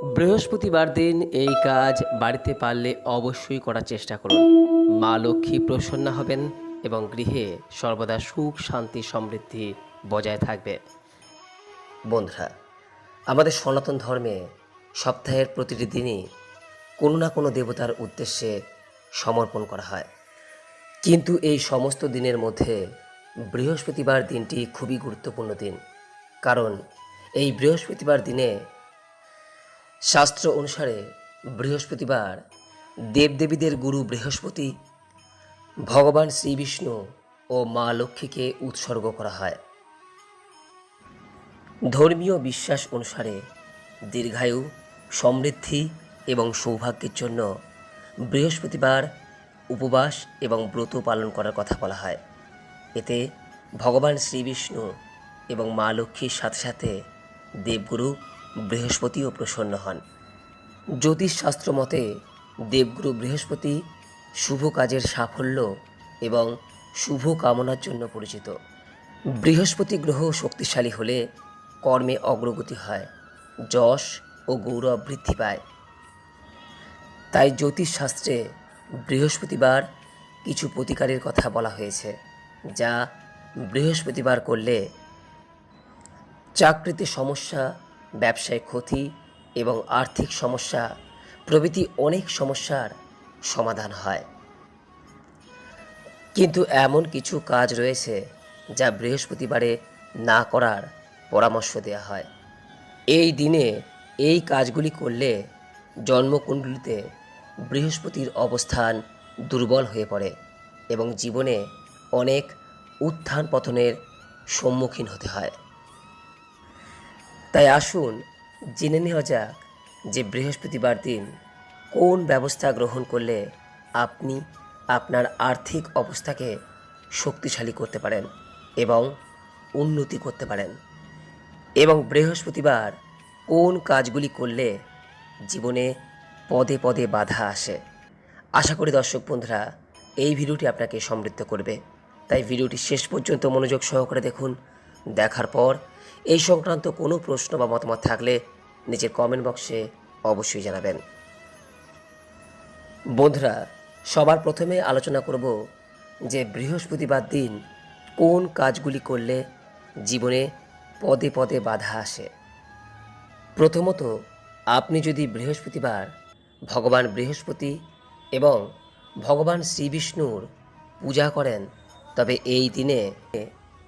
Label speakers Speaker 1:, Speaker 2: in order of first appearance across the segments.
Speaker 1: বৃহস্পতিবার দিন এই কাজ বাড়িতে পারলে অবশ্যই করার চেষ্টা করুন। মা লক্ষ্মী প্রসন্ন হবেন এবং গৃহে সর্বদা সুখ, শান্তি, সমৃদ্ধি বজায় থাকবে। বন্ধুরা, আমাদের সনাতন ধর্মে সপ্তাহের প্রতিটি দিনই কোনো না কোনো দেবতার উদ্দেশ্যে সমর্পণ করা হয়। কিন্তু এই সমস্ত দিনের মধ্যে বৃহস্পতিবার দিনটি খুবই গুরুত্বপূর্ণ দিন। কারণ এই বৃহস্পতিবার দিনে শাস্ত্র অনুসারে বৃহস্পতিবার দেবদেবীদের গুরু বৃহস্পতি ভগবান শ্রী বিষ্ণু ও মা লক্ষ্মীকে উৎসর্গ করা হয়। ধর্মীয় বিশ্বাস অনুসারে দীর্ঘায়ু, সমৃদ্ধি এবং সৌভাগ্যের জন্য বৃহস্পতিবার উপবাস এবং ব্রত পালন করার কথা বলা হয়। এতে ভগবান শ্রী বিষ্ণু এবং মা লক্ষ্মীর সাথে সাথে দেবগুরু বৃহস্পতিও প্রসন্ন হন। জ্যোতিষশাস্ত্র মতে, দেবগুরু বৃহস্পতি শুভ কাজের সাফল্য এবং শুভ কামনার জন্য পরিচিত। বৃহস্পতি গ্রহ শক্তিশালী হলে কর্মে অগ্রগতি হয়, যশ ও গৌরব বৃদ্ধি পায়। তাই জ্যোতিষশাস্ত্রে বৃহস্পতিবার কিছু প্রতিকারের কথা বলা হয়েছে, যা বৃহস্পতিবার করলে চাকরিতে সমস্যা ব্যবসায় ক্ষতি এবং আর্থিক সমস্যা প্রভৃতি অনেক সমস্যার সমাধান হয়। কিন্তু এমন কিছু কাজ রয়েছে যা বৃহস্পতিবারে না করার পরামর্শ দেওয়া হয়। এই দিনে এই কাজগুলি করলে জন্মকুণ্ডলিতে বৃহস্পতির অবস্থান দুর্বল হয়ে পড়ে এবং জীবনে অনেক উত্থান পতনের সম্মুখীন হতে হয়। তাই আসুন, জেনে নেওয়া যাক যে বৃহস্পতিবার দিন কোন ব্যবস্থা গ্রহণ করলে আপনি আপনার আর্থিক অবস্থাকে শক্তিশালী করতে পারেন এবং উন্নতি করতে পারেন? এবং বৃহস্পতিবার কোন কাজগুলি করলে জীবনে পদে পদে বাধা আসে? আশা করি দর্শক বন্ধুরা, এই ভিডিওটি আপনাকে সমৃদ্ধ করবে। তাই ভিডিওটি শেষ পর্যন্ত মনোযোগ সহকারে দেখুন। দেখার পর এই সংক্রান্ত কোনো প্রশ্ন বা মতামত থাকলে নিজের কমেন্ট বক্সে অবশ্যই জানাবেন। বন্ধুরা, সবার প্রথমে আলোচনা করব যে বৃহস্পতিবার দিন কোন কাজগুলি করলে জীবনে পদে পদে বাধা আসে। প্রথমত, আপনি যদি বৃহস্পতিবার ভগবান বৃহস্পতি এবং ভগবান শ্রীবিষ্ণুর পূজা করেন, তবে এই দিনে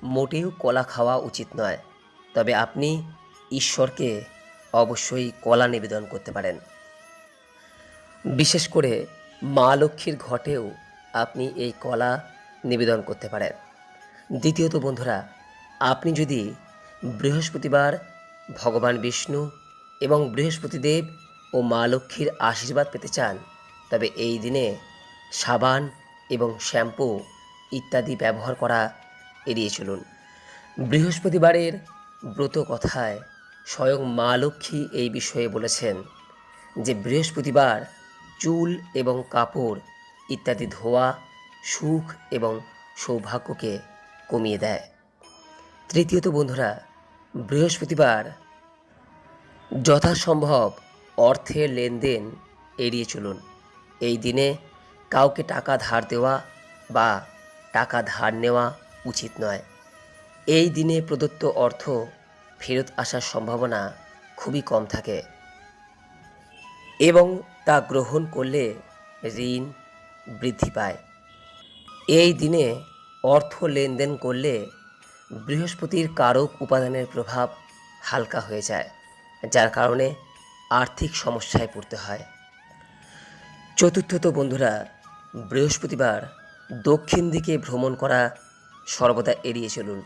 Speaker 1: মোটেও কলা খাওয়া উচিত নয়। তবে আপনি ঈশ্বরকে অবশ্যই কলা নিবেদন করতে পারেন। বিশেষ করে মা লক্ষ্মীর ঘটেও আপনি এই কলা নিবেদন করতে পারেন। দ্বিতীয়ত বন্ধুরা, আপনি যদি বৃহস্পতিবার ভগবান বিষ্ণু এবং বৃহস্পতিদেব ও মা লক্ষ্মীর আশীর্বাদ পেতে চান, তবে এই দিনে সাবান এবং শ্যাম্পু ইত্যাদি ব্যবহার করা এড়িয়ে চলুন। বৃহস্পতিবারের ব্রত কথায় স্বয়ং মা লক্ষ্মী এই বিষয়ে বলেছেন যে বৃহস্পতিবার চুল এবং কাপড় ইত্যাদি ধোয়া, সুখ এবং সৌভাগ্যকে কমিয়ে দেয়। তৃতীয়ত বন্ধুরা, বৃহস্পতিবার যথাসম্ভব অর্থের লেনদেন এড়িয়ে চলুন। এই দিনে কাউকে টাকা ধার দেওয়া বা টাকা ধার নেওয়া উচিত নয়। এই দিনে প্রদত্ত অর্থ ফেরত আসার সম্ভাবনা খুবই কম থাকে এবং তা গ্রহণ করলে ঋণ বৃদ্ধি পায়। এই দিনে অর্থ লেনদেন করলে বৃহস্পতির কারক উপাদানের প্রভাব হালকা হয়ে যায়, যার কারণে আর্থিক সমস্যায় পড়তে হয়। চতুর্থত বন্ধুরা, বৃহস্পতিবার দক্ষিণ দিকে ভ্রমণ করা সর্বদা এড়িয়ে চলুন।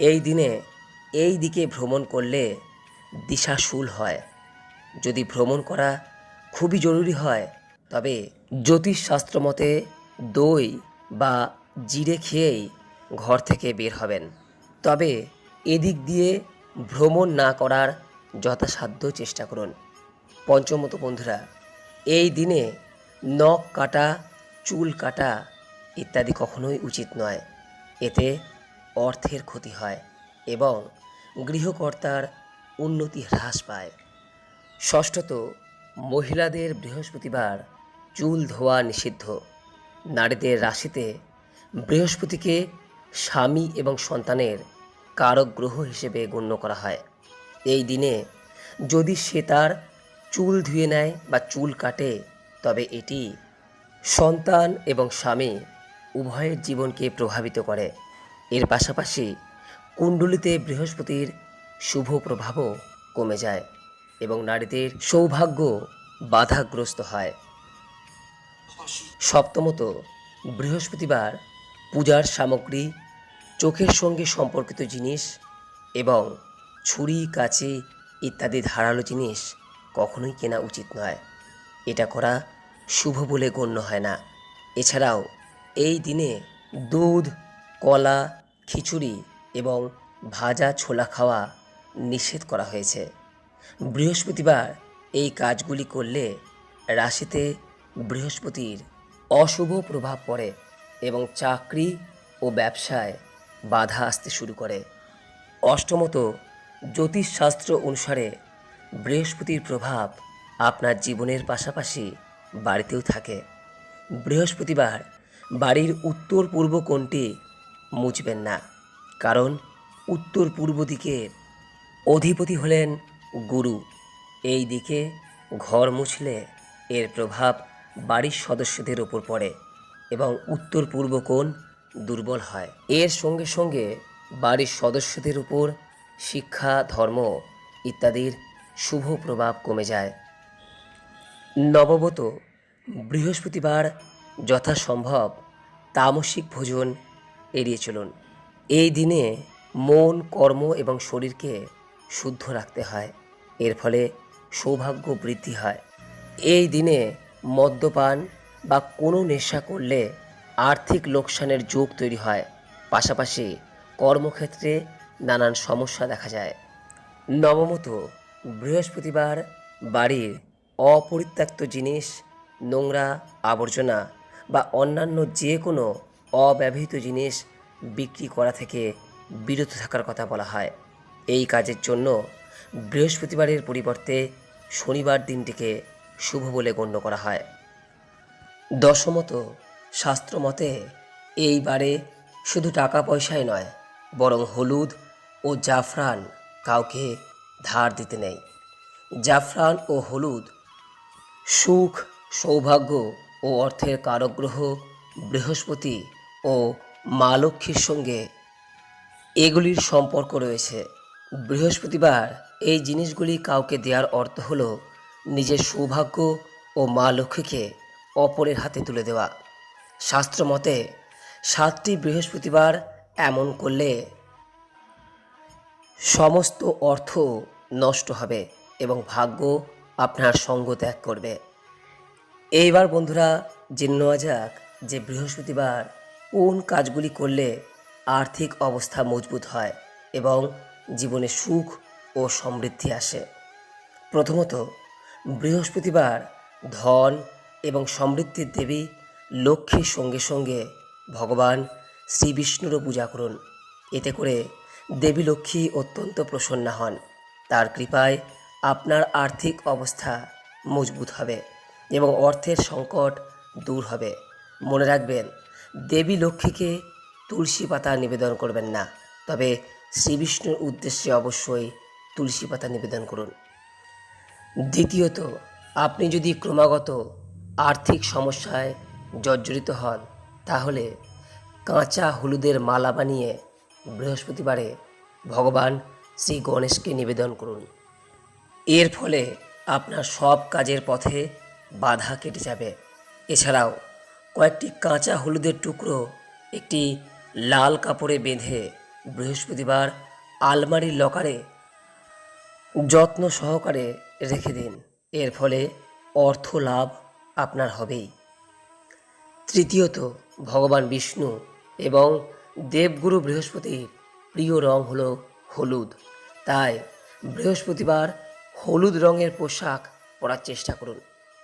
Speaker 1: এই দিনে এই দিকে ভ্রমণ করলে দিশাশুল হয়। যদি ভ্রমণ করা খুবই জরুরি হয়, তবে জ্যোতিষশাস্ত্র মতে দই বা জিরে খেয়েই ঘর থেকে বের হবেন। তবে এদিক দিয়ে ভ্রমণ না করার যথাসাধ্য চেষ্টা করুন। পঞ্চমত বন্ধুরা, এই দিনে নখ কাটা, চুল কাটা ইত্যাদি কখনোই উচিত নয়। এতে অর্থের ক্ষতি হয় এবং গৃহকর্তার উন্নতি হ্রাস পায়। ষষ্ঠত, মহিলাদের বৃহস্পতিবার চুল ধোয়া নিষিদ্ধ। নারীদের রাশিতে বৃহস্পতিকে স্বামী এবং সন্তানের কারক গ্রহ হিসেবে গণ্য করা হয়। এই দিনে যদি সে তার চুল ধুয়ে নেয় বা চুল কাটে, তবে এটি সন্তান এবং স্বামী উভয়ের জীবনকে প্রভাবিত করে। এর পাশাপাশি কুণ্ডলিতে বৃহস্পতির শুভ প্রভাবও কমে যায় এবং নারীদের সৌভাগ্য বাধাগ্রস্ত হয়। সপ্তমত, বৃহস্পতিবার পূজার সামগ্রী, চোখের সঙ্গে সম্পর্কিত জিনিস এবং ছুরি, কাঁচি ইত্যাদি ধারালো জিনিস কখনোই কেনা উচিত নয়। এটা করা শুভ বলে গণ্য হয় না। এছাড়াও এই দিনে দুধ, কলা খিচুড়ি এবং ভাজা ছোলা খাওয়া নিষেধ করা হয়েছে। বৃহস্পতিবার এই কাজগুলি করলে রাশিতে বৃহস্পতির অশুভ প্রভাব পড়ে এবং চাকরি ও ব্যবসায় বাধা আসতে শুরু করে। অষ্টমত, জ্যোতিষশাস্ত্র অনুসারে বৃহস্পতির প্রভাব আপনার জীবনের পাশাপাশি বাড়িতেও থাকে। বৃহস্পতিবার বাড়ির উত্তর পূর্ব কোণটি মুছবেন না। কারণ উত্তর পূর্ব দিকে অধিপতি হলেন গুরু। এই দিকে ঘর মুছলে এর প্রভাব বাড়ির সদস্যদের ওপর পড়ে এবং উত্তর পূর্ব কোণ দুর্বল হয়। এর সঙ্গে সঙ্গে বাড়ির সদস্যদের উপর শিক্ষা, ধর্ম ইত্যাদির শুভ প্রভাব কমে যায়। নববত বৃহস্পতিবার যথাসম্ভব তামসিক ভোজন এড়িয়ে চলুন। এই দিনে মন, কর্ম এবং শরীরকে শুদ্ধ রাখতে হয়। এর ফলে সৌভাগ্য বৃদ্ধি হয়। এই দিনে মদ্যপান বা কোনো নেশা করলে আর্থিক লোকসানের যোগ তৈরি হয়। পাশাপাশি কর্মক্ষেত্রে নানান সমস্যা দেখা যায়। নবমত, বৃহস্পতিবার বাড়ির অপরিত্যক্ত জিনিস, নোংরা আবর্জনা বা অন্যান্য যে কোনো অব্যবহৃত জিনিস বিক্রি করা থেকে বিরত থাকার কথা বলা হয়। এই কাজের জন্য বৃহস্পতিবারের পরিবর্তে শনিবার দিনটিকে শুভ বলে গণ্য করা হয়। দশমত, শাস্ত্রমতে এইবারে শুধু টাকা পয়সাই নয়, বরং হলুদ ও জাফরান কাউকে ধার দিতে নেই। জাফরান ও হলুদ সুখ, সৌভাগ্য ও অর্থের কারগ্রহ বৃহস্পতি ও মা লক্ষ্মীর সঙ্গে এগুলির সম্পর্ক রয়েছে। বৃহস্পতিবার এই জিনিসগুলি কাউকে দেওয়ার অর্থ হলো নিজের সৌভাগ্য ও মা লক্ষ্মীকে অপরের হাতে তুলে দেওয়া। শাস্ত্র মতে সাতটি বৃহস্পতিবার এমন করলে সমস্ত অর্থ নষ্ট হবে এবং ভাগ্য আপনার সঙ্গ ত্যাগ করবে। এইবার বন্ধুরা জেনে নেওয়া যাক যে বৃহস্পতিবার কোন কাজগুলি করলে আর্থিক অবস্থা মজবুত হয় এবং জীবনে সুখ ও সমৃদ্ধি আসে? প্রথমত, বৃহস্পতিবার ধন এবং সমৃদ্ধির দেবী লক্ষ্মীর সঙ্গে সঙ্গে ভগবান শ্রীবিষ্ণুরও পূজা করুন। এতে করে দেবী লক্ষ্মী অত্যন্ত প্রসন্না হন। তার কৃপায় আপনার আর্থিক অবস্থা মজবুত হবে এবং অর্থের সংকট দূর হবে। মনে রাখবেন দেবী লক্ষ্মীকে তুলসী পাতা নিবেদন করবেন না। তবে শ্রীবিষ্ণুর উদ্দেশ্যে অবশ্যই তুলসী পাতা নিবেদন করুন। দ্বিতীয়ত, আপনি যদি ক্রমাগত আর্থিক সমস্যায় জর্জরিত হন, তাহলে কাঁচা হলুদের মালা বানিয়ে বৃহস্পতিবারে ভগবান শ্রী গণেশকে নিবেদন করুন। এর ফলে আপনার সব কাজের পথে বাধা কেটে যাবে। এছাড়াও কয়েকটি কাঁচা হলুদের টুকরো একটি লাল কাপড়ে বেঁধে বৃহস্পতিবার আলমারির লকারে যত্ন সহকারে রেখে দিন। এর ফলে অর্থ লাভ আপনার হবেই। তৃতীয়ত, ভগবান বিষ্ণু এবং দেবগুরু বৃহস্পতির প্রিয় রং হলো হলুদ। তাই বৃহস্পতিবার হলুদ রঙের পোশাক পরার চেষ্টা করুন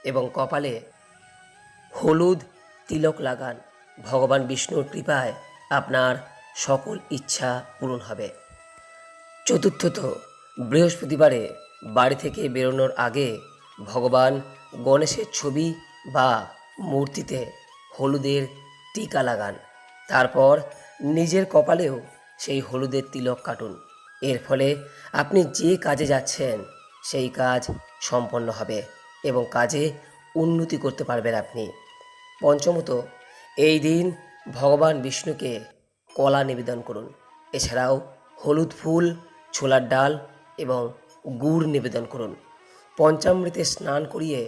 Speaker 1: এবং কপালে হলুদ তিলক লাগান। ভগবান বিষ্ণুর কৃপায় আপনার সকল ইচ্ছা পূরণ হবে। চতুর্থত, বৃহস্পতিবারে বাড়ি থেকে বেরোনোর আগে ভগবান গণেশের ছবি বা মূর্তিতে হলুদের টিকা লাগান। তারপর নিজের কপালেও সেই হলুদের তিলক কাটুন। এর ফলে আপনি যে কাজে যাচ্ছেন, সেই কাজ সম্পন্ন হবে এবং কাজে উন্নতি করতে পারবেন আপনি। পঞ্চমত এই দিন ভগবান বিষ্ণুকে কলা নিবেদন করুন। এছাড়াও হলুদ ফুল ছোলার ডাল এবং গুড় নিবেদন করুন। পঞ্চামৃতে স্নান করিয়ে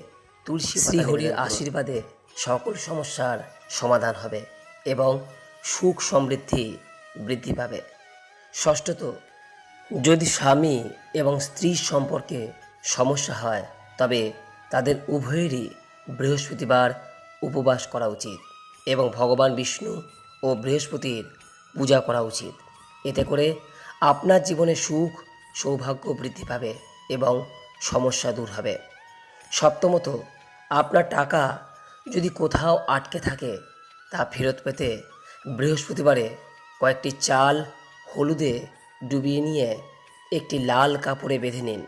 Speaker 1: তুলসী শ্রীহরির আশীর্বাদে সকল সমস্যার সমাধান হবে এবং সুখ সমৃদ্ধি বৃদ্ধি পাবে। ষষ্ঠত যদি স্বামী এবং স্ত্রীর সম্পর্কে সমস্যা হয় তবে তাদের উভয়েরই বৃহস্পতিবার উপবাস করা উচিত এবং ভগবান বিষ্ণু ও বৃহস্পতির পূজা করা উচিত। এতে করে আপনার জীবনে সুখ, সৌভাগ্য বৃদ্ধি পাবে এবং সমস্যা দূর হবে। সপ্তমত, আপনার টাকা যদি কোথাও আটকে থাকে, তা ফেরত পেতে বৃহস্পতিবারে কয়েকটি চাল হলুদে ডুবিয়ে নিয়ে একটি লাল কাপড়ে বেঁধে নিন।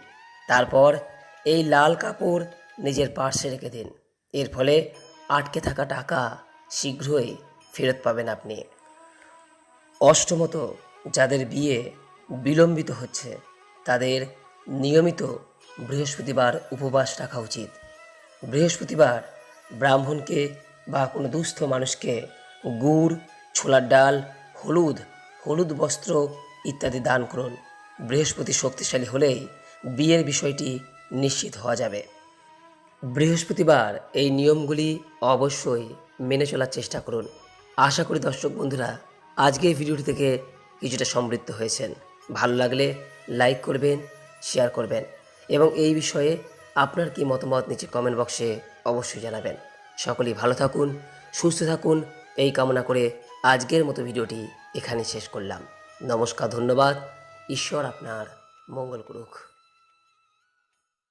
Speaker 1: তারপর এই লাল কাপড় নিজের পার্শ্বে রেখে দিন। এর ফলে আটকে থাকা টাকা শীঘ্রই ফেরত পাবেন আপনি। অষ্টমত, যাদের বিয়ে বিলম্বিত হচ্ছে, তাদের নিয়মিত বৃহস্পতিবার উপবাস রাখা উচিত। বৃহস্পতিবার ব্রাহ্মণকে বা কোনো দুস্থ মানুষকে গুড়, ছোলার ডাল, হলুদ হলুদ বস্ত্র ইত্যাদি দান করুন। বৃহস্পতি শক্তিশালী হলেই বিয়ের বিষয়টি নিশ্চিত হওয়া যাবে। বৃহস্পতিবার এই নিয়মগুলি অবশ্যই মেনে চলার চেষ্টা করুন। আশা করি দর্শক বন্ধুরা আজকের ভিডিওটি থেকে কিছুটা সমৃদ্ধ হয়েছেন। ভালো লাগলে লাইক করবেন, শেয়ার করবেন এবং এই বিষয়ে আপনার কি মতামত নিচে কমেন্ট বক্সে অবশ্যই জানাবেন। সকলেই ভালো থাকুন, সুস্থ থাকুন। এই কামনা করে আজকের মতো ভিডিওটি এখানে শেষ করলাম। নমস্কার, ধন্যবাদ। ঈশ্বর আপনার মঙ্গল করুক।